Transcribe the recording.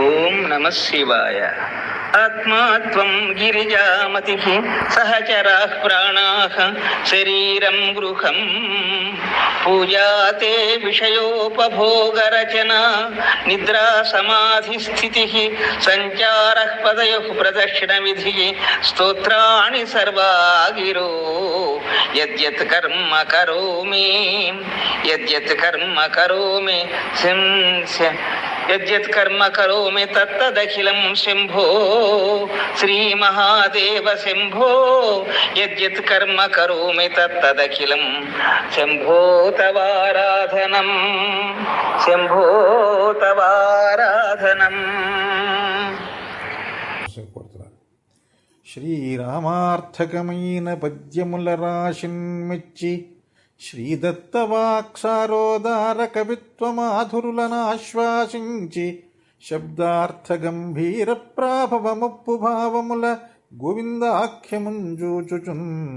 ఓం నమ శివాయ ఆత్మాత్వం గిరిజామతి సహచరా ప్రాణా శరీరం గృహం పూజాతే విషయోపభోగరచన నిద్రా సమాధి స్థితి సంచార పదయ ప్రదక్షిణ విధి స్తోత్రాణి సర్వాగిరో యద్యత్ కర్మ కరోమి యద్యత్ కర్మ కరోమి సం స- యద్యత్ కర్మ కరోమి తత్తదఖిలం శంభో. శ్రీ మహాదేవ శంభో. యజ్జత్ కర్మ కరోమి తత్తదఖిలం శంభో తవారాధనం శంభో తవారాధనం శ్రీరామార్థకమైన పద్యముల రాశిన్మెచ్చి శ్రీదత్తవాక్సారోదార కవిత్వమాధురులనాశ్వాసించి శబ్దార్థగంభీర ప్రాభవముప్పు భావముల గోవిందాఖ్యముంజూచుచున్.